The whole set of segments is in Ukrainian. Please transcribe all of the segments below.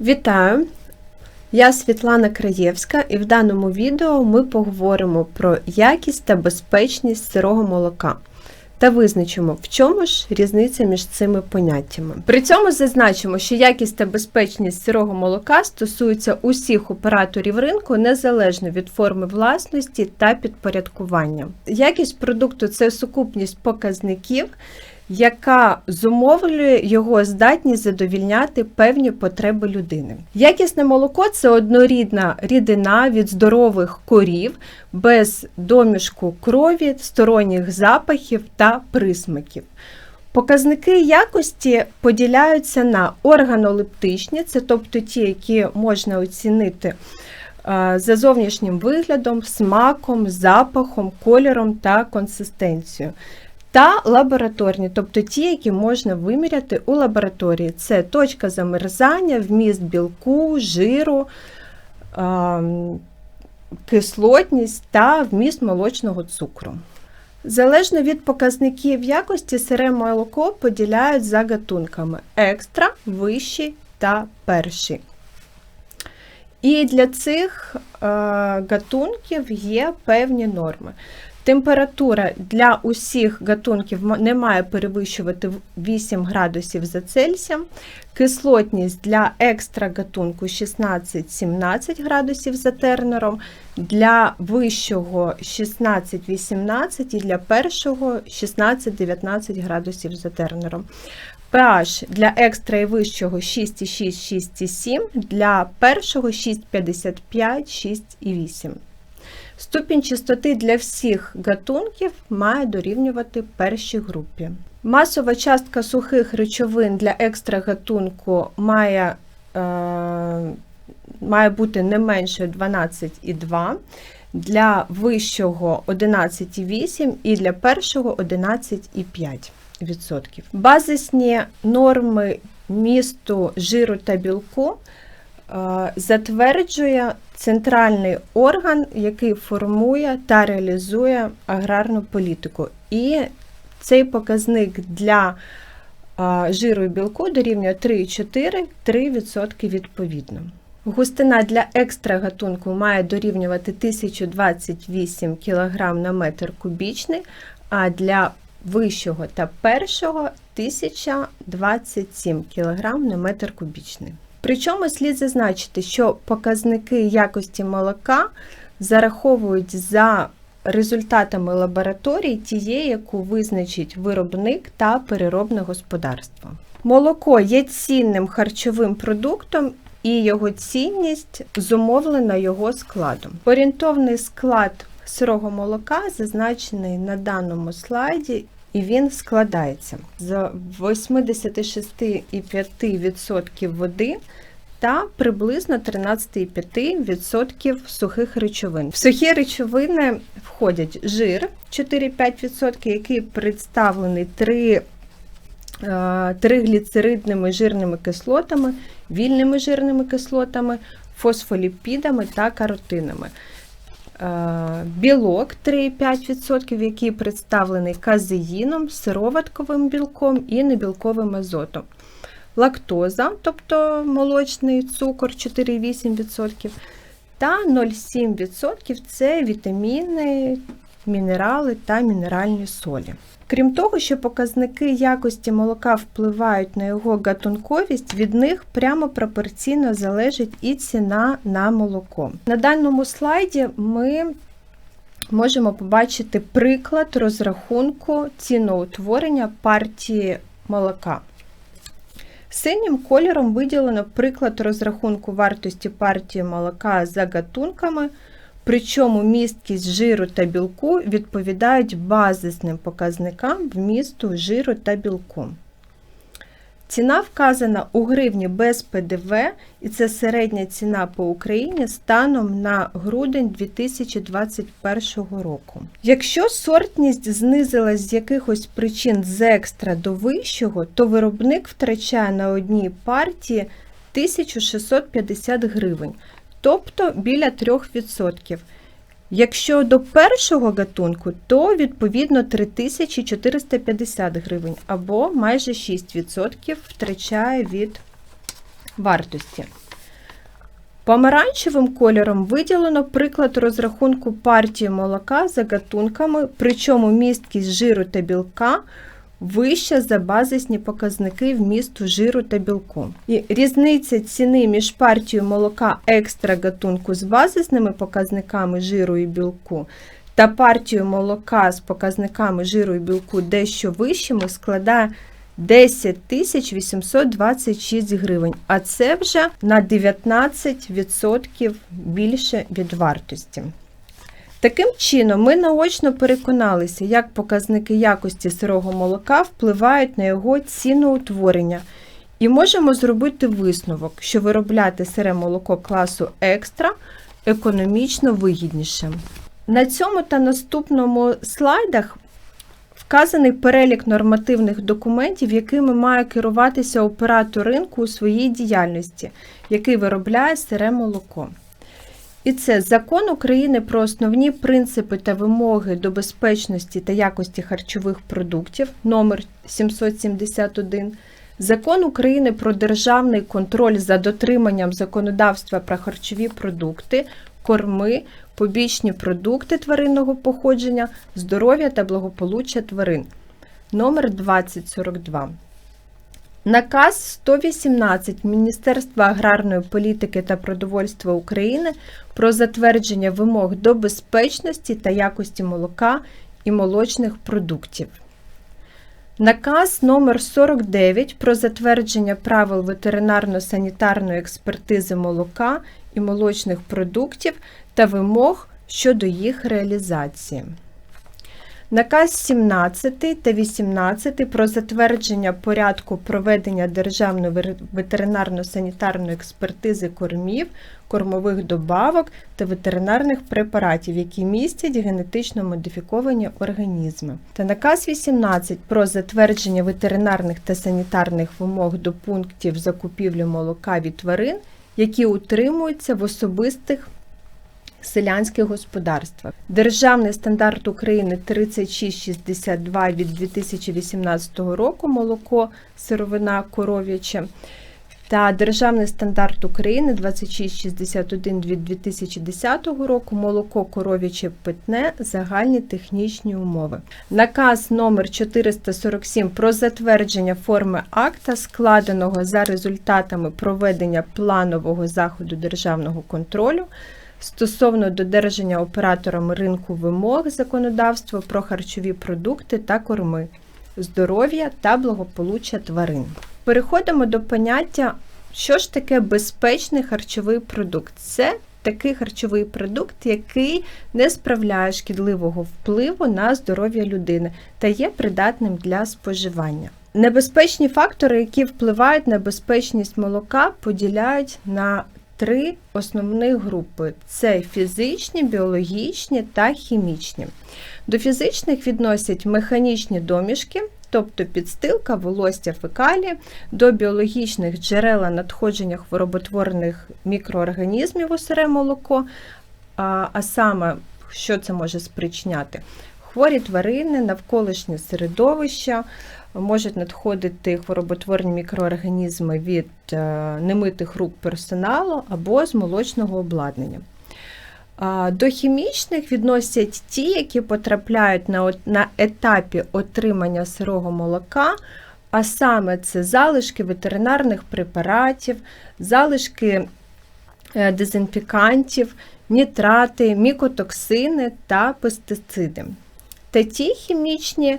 Вітаю! Я Світлана Краєвська, і в даному відео ми поговоримо про якість та безпечність сирого молока та визначимо, в чому ж різниця між цими поняттями. При цьому зазначимо, що якість та безпечність сирого молока стосуються усіх операторів ринку незалежно від форми власності та підпорядкування. Якість продукту це сукупність показників яка зумовлює його здатність задовільняти певні потреби людини. Якісне молоко це однорідна рідина від здорових корів без домішку крові, сторонніх запахів та присмаків. Показники якості поділяються на органолептичні, це тобто ті, які можна оцінити е, за зовнішнім виглядом, смаком, запахом, кольором та консистенцією. Та лабораторні, тобто ті, які можна виміряти у лабораторії. Це точка замерзання, вміст білку, жиру, кислотність та вміст молочного цукру. Залежно від показників якості, сире молоко поділяють за гатунками екстра, вищий та перший. І для цих е, гатунків є певні норми. Температура для усіх гатунків не має перевищувати 8 градусів за Цельсієм. Кислотність для екстра гатунку 16-17 градусів за тернером, для вищого 16-18 і для першого 16-19 градусів за тернером. pH для екстра і вищого 6,6-6,7, для першого 6,55-6,8. Ступінь чистоти для всіх гатунків має дорівнювати першій групі. Масова частка сухих речовин для екстра гатунку має е, має бути не менше 12,2, для вищого 11,8 і для першого 11,5%. Базисні норми місту жиру та білку Е, затверджує центральний орган, який формує та реалізує аграрну політику. І цей показник для жиру і білку дорівнює 3,4-3% відповідно. Густина для екстра гатунку має дорівнювати 1028 кг на метр кубічний, а для вищого та першого 1027 кг на метр кубічний. Причому слід зазначити, що показники якості молока зараховують за результатами лабораторій тієї, яку визначить виробник та переробне господарство. Молоко є цінним харчовим продуктом. І його цінність зумовлена його складом. Орієнтовний склад сирого молока зазначений на даному слайді, і він складається з 86,5% води та приблизно 13,5% сухих речовин. В сухі речовини входять жир 4-5%, який представлений 3 е, тригліцеридними жирними кислотами, вільними жирними кислотами, фосфоліпідами та каротинами. Е, білок 3,5%, який представлений казеїном, сироватковим білком і небілковим азотом. Лактоза, тобто молочний цукор 4,8%, та 0,7% це вітаміни, мінерали та мінеральні солі. Крім того, що показники якості молока впливають на його гатунковість, від них прямо пропорційно залежить і ціна на молоко. На даному слайді ми можемо побачити приклад розрахунку ціноутворення партії молока. Синім кольором виділено приклад розрахунку вартості партії молока за гатунками. Причому місткість жиру та білку відповідають базисним показникам вмісту жиру та білку. Ціна вказана у гривні без ПДВ, і це середня ціна по Україні станом на грудень 2021 року. Якщо сортність знизилась з якихось причин з екстра до вищого, то виробник втрачає на одній партії 1650 гривень тобто біля 3%. Якщо до першого гатунку, то відповідно 3450 гривень або майже 6% втрачає від вартості. Помаранчевим кольором виділено приклад розрахунку партії молока за гатунками, причому місткість жиру та білка вища за базисні показники вмісту жиру та білку. І різниця ціни між партією молока екстра гатунку з базисними показниками жиру і білку та партією молока з показниками жиру і білку дещо вищими складає 10 826 гривень, а це вже на 19% більше від вартості. Таким чином, ми наочно переконалися, як показники якості сирого молока впливають на його ціноутворення, і можемо зробити висновок, що виробляти сире молоко класу екстра економічно вигідніше. На цьому та наступному слайдах вказаний перелік нормативних документів, якими має керуватися оператор ринку у своїй діяльності, який виробляє сире молоко. І це закон України про основні принципи та вимоги до безпечності та якості харчових продуктів номер 771 Закон України про державний контроль за дотриманням законодавства про харчові продукти, корми, побічні продукти тваринного походження, здоров'я та благополуччя тварин. Номер 2042 Наказ 118 Міністерства аграрної політики та продовольства України про затвердження вимог до безпечності та якості молока і молочних продуктів. Наказ номер 49 про затвердження правил ветеринарно-санітарної експертизи молока і молочних продуктів та вимог щодо їх реалізації. Наказ 17 та 18 про затвердження порядку проведення державної ветеринарно-санітарної експертизи кормів, кормових добавок та ветеринарних препаратів, які містять генетично модифіковані організми. Та наказ 18 про затвердження ветеринарних та санітарних вимог до пунктів закупівлі молока від тварин, які утримуються в особистих селянське господарства. Державний стандарт України 3662 від 2018 року молоко, сировина коров'яче. Та Державний стандарт України 2661 від 2010 року молоко коров'яче питне, загальні технічні умови. Наказ номер 447 про затвердження форми акта, складеного за результатами проведення планового заходу державного контролю стосовно додержання операторами ринку вимог законодавства про харчові продукти та корми, здоров'я та благополуччя тварин. Переходимо до поняття, що ж таке безпечний харчовий продукт. Це такий харчовий продукт, який не справляє шкідливого впливу на здоров'я людини та є придатним для споживання. Небезпечні фактори, які впливають на безпечність молока, поділяють на три основних групи: це фізичні, біологічні та хімічні. До фізичних відносять механічні домішки, тобто підстилка, волостя фекалії, до біологічних джерела надходження хвороботворних мікроорганізмів у сире молоко, а саме, що це може спричиняти? Хворі тварини, навколишнє середовище, можуть надходити хвороботворні мікроорганізми від е, немитих рук персоналу або з молочного обладнання. До хімічних відносять ті, які потрапляють на на етапі отримання сирого молока, а саме це залишки ветеринарних препаратів, залишки е, дезінфікантів, нітрати, мікотоксини та пестициди. Та ті хімічні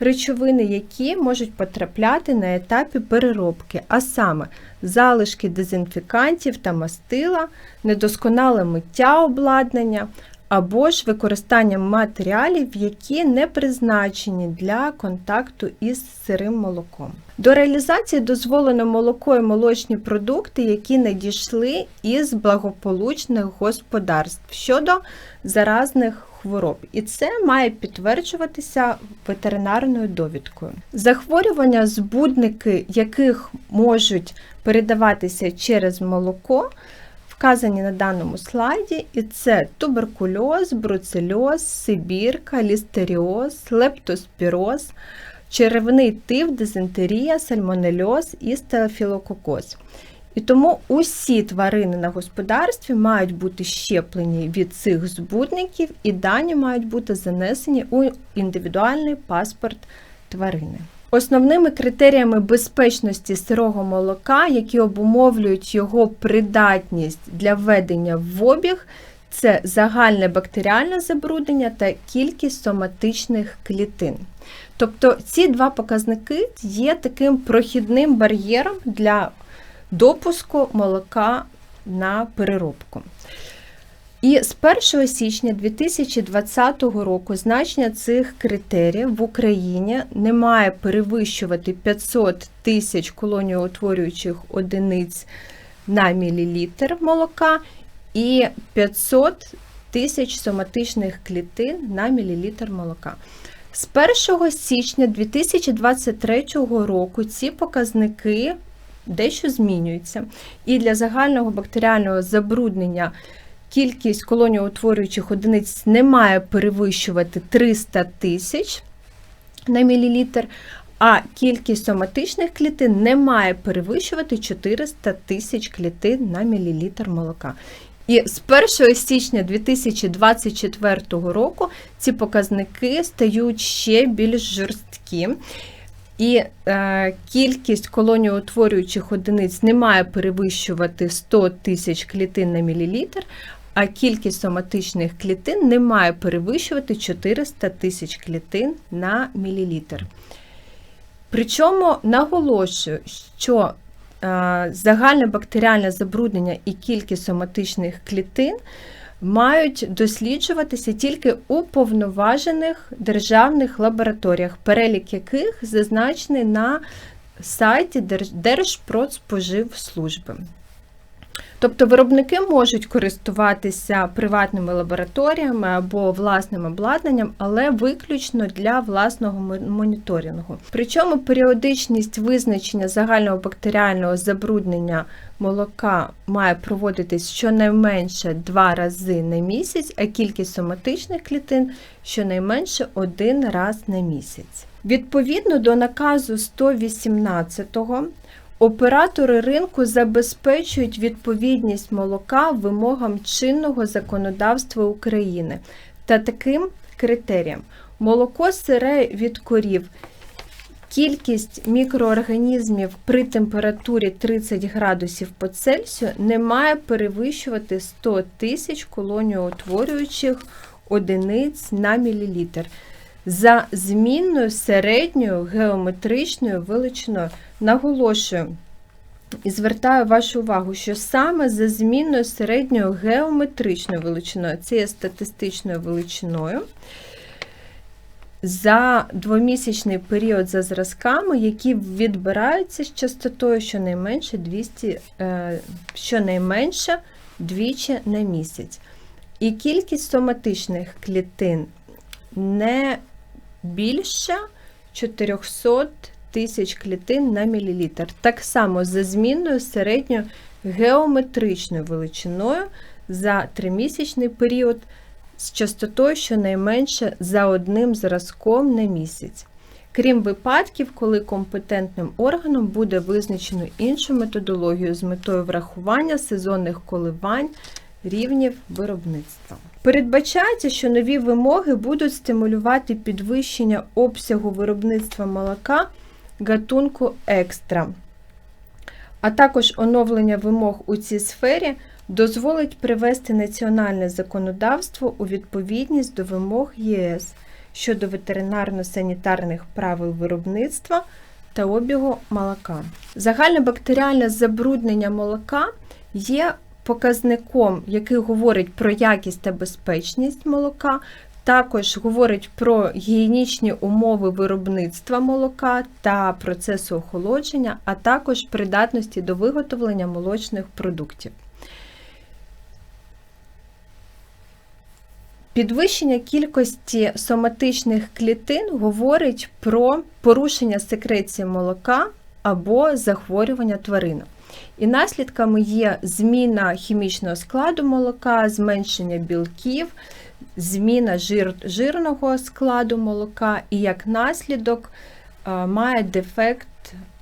речовини, які можуть потрапляти на етапі переробки, а саме залишки дезінфікантів та мастила, недосконале миття обладнання. Або ж використання матеріалів, які не призначені для контакту із сирим молоком. До реалізації дозволено молоко і молочні продукти, які надійшли із благополучних господарств щодо заразних хвороб, і це має підтверджуватися ветеринарною довідкою. Захворювання, збудники яких можуть передаватися через молоко, вказані на даному слайді, і це туберкульоз, бруцельоз, сибірка, лістеріоз, лептоспіроз, черевний тиф, дизентерія, сальмонельоз і стафілококоз. І тому усі тварини на господарстві мають бути щеплені від цих збудників, і дані мають бути занесені у індивідуальний паспорт тварини. Основними критеріями безпечності сирого молока, які обумовлюють його придатність для введення в обіг, це загальне бактеріальне забруднення та кількість соматичних клітин. Тобто ці два показники є таким прохідним бар'єром для допуску молока на переробку. І з 1 січня 2020 року значення цих критеріїв в Україні не має перевищувати 500 тисяч колоніоутворюючих одиниць на мілілітр молока і 500 тисяч соматичних клітин на мілілітр молока. З 1 січня 2023 року ці показники дещо змінюються. І для загального бактеріального забруднення кількість колоніоутворюючих одиниць не має перевищувати 300 тисяч на мілілітр, а кількість соматичних клітин не має перевищувати 400 тисяч клітин на мілілітр молока. І з 1 січня 2024 року ці показники стають ще більш жорсткі. І е, кількість колоніоутворюючих одиниць не має перевищувати 100 тисяч клітин на мілілітр, а кількість соматичних клітин не має перевищувати 400 тисяч клітин на мілілітр. Причому наголошую, що е, загальне бактеріальне забруднення і кількість соматичних клітин мають досліджуватися тільки у повноважених державних лабораторіях, перелік яких зазначений на сайті Держпродспоживслужби. Тобто виробники можуть користуватися приватними лабораторіями або власним обладнанням, але виключно для власного моніторингу. Причому періодичність визначення загального бактеріального забруднення молока має проводитись щонайменше два рази на місяць, а кількість соматичних клітин щонайменше один раз на місяць. Відповідно до наказу 118 Оператори ринку забезпечують відповідність молока вимогам чинного законодавства України та таким критеріям: молоко сире від корів, кількість мікроорганізмів при температурі 30 градусів по Цельсію не має перевищувати 100 тисяч колоніоутворюючих одиниць на мілілітр за змінною середньою геометричною величиною. Наголошую і звертаю вашу увагу, що саме за змінною середньою геометричною величиною, це є статистичною величиною, за двомісячний період за зразками, які відбираються з частотою щонайменше 200, е, щонайменше двічі на місяць. І кількість соматичних клітин не більше 400 тисяч клітин на мілілітр. Так само за змінною середньою геометричною величиною за тримісячний період з частотою щонайменше за одним зразком на місяць. Крім випадків, коли компетентним органом буде визначено іншу методологію з метою врахування сезонних коливань рівнів виробництва. Передбачається, що нові вимоги будуть стимулювати підвищення обсягу виробництва молока гатунку екстра, а також оновлення вимог у цій сфері дозволить привести національне законодавство у відповідність до вимог ЄС щодо ветеринарно-санітарних правил виробництва та обігу молока. Загальне бактеріальне забруднення молока є показником, який говорить про якість та безпечність молока, також говорить про гігієнічні умови виробництва молока та процесу охолодження, а також придатності до виготовлення молочних продуктів. Підвищення кількості соматичних клітин говорить про порушення секреції молока або захворювання тваринок. І наслідками є зміна хімічного складу молока, зменшення білків, зміна жир, жирного складу молока, і як наслідок має дефект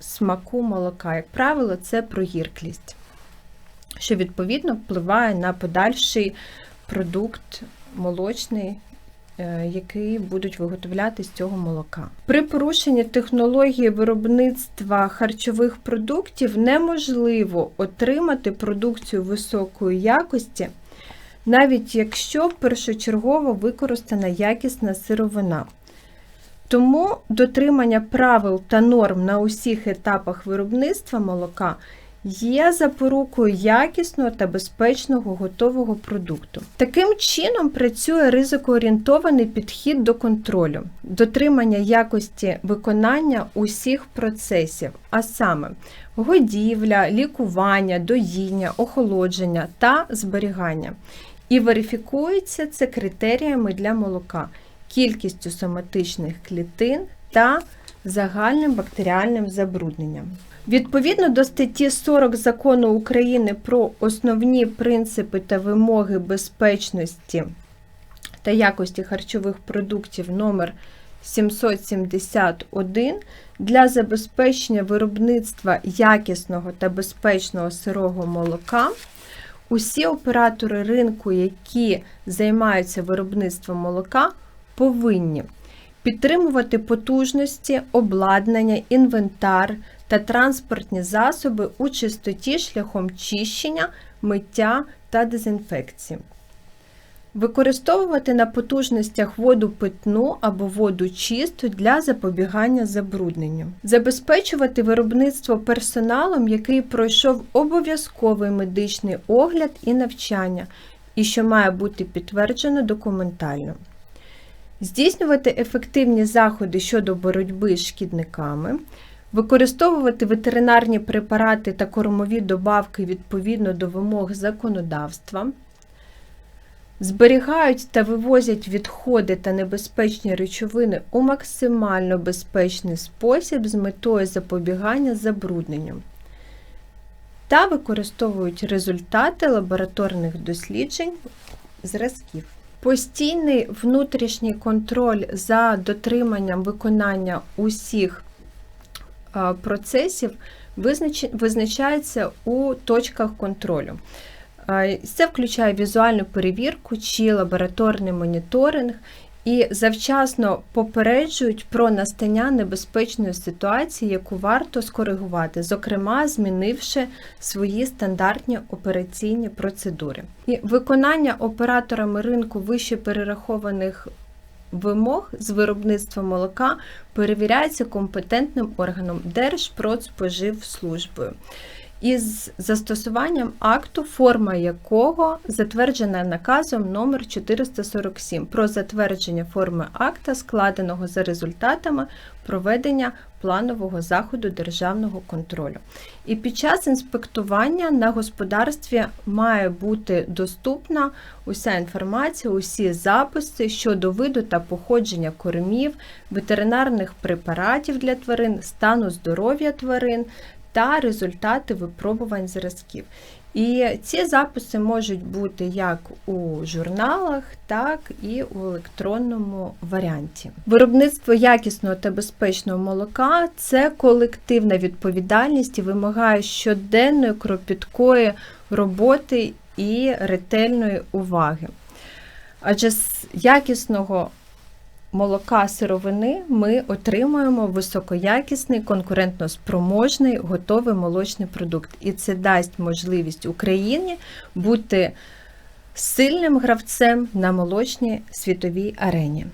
смаку молока. Як правило, це прогірклість. що відповідно впливає на подальший продукт молочний, е, який будуть виготовляти з цього молока. При порушенні технології виробництва харчових продуктів неможливо отримати продукцію високої якості, навіть якщо першочергово використана якісна сировина. Тому дотримання правил та норм на усіх етапах виробництва молока є запорукою якісного та безпечного готового продукту. Таким чином працює ризикоорієнтований підхід до контролю, дотримання якості виконання усіх процесів, а саме годівля, лікування, доїння, охолодження та зберігання. І верифікується це критеріями для молока, кількістю соматичних клітин та загальним бактеріальним забрудненням. Відповідно до статті 40 закону України про основні принципи та вимоги безпечності та якості харчових продуктів номер 771 для забезпечення виробництва якісного та безпечного сирого молока. Усі оператори ринку, які займаються виробництвом молока, повинні підтримувати потужності, обладнання, інвентар та транспортні засоби у чистоті шляхом чищення, миття та дезінфекції. Використовувати на потужностях воду питну або воду чисту для запобігання забрудненню, забезпечувати виробництво персоналом, який пройшов обов'язковий медичний огляд і навчання, і що має бути підтверджено документально, здійснювати ефективні заходи щодо боротьби з шкідниками, використовувати ветеринарні препарати та кормові добавки відповідно до вимог законодавства. Зберігають та вивозять відходи та небезпечні речовини у максимально безпечний спосіб з метою запобігання забрудненню та використовують результати лабораторних досліджень зразків. Постійний внутрішній контроль за дотриманням виконання усіх процесів визначається у точках контролю. Це включає візуальну перевірку чи лабораторний моніторинг і завчасно попереджують про настання небезпечної ситуації, яку варто скоригувати, зокрема, змінивши свої стандартні операційні процедури. І виконання операторами ринку вище перерахованих вимог з виробництва молока перевіряється компетентним органом Держпродспоживслужбою із застосуванням акту, форма якого затверджена наказом номер 447 про затвердження форми акта, складеного за результатами проведення планового заходу державного контролю. І під час інспектування на господарстві має бути доступна уся інформація, усі записи щодо виду та походження кормів, ветеринарних препаратів для тварин, стану здоров'я тварин та результати випробувань зразків. І ці записи можуть бути як у журналах, так і у електронному варіанті. Виробництво якісного та безпечного молока це колективна відповідальність і вимагає щоденної кропіткої роботи і ретельної уваги. Адже з якісного молока сировини ми отримуємо високоякісний, конкурентноспроможний, готовий молочний продукт. І це дасть можливість Україні бути сильним гравцем на молочній світовій арені.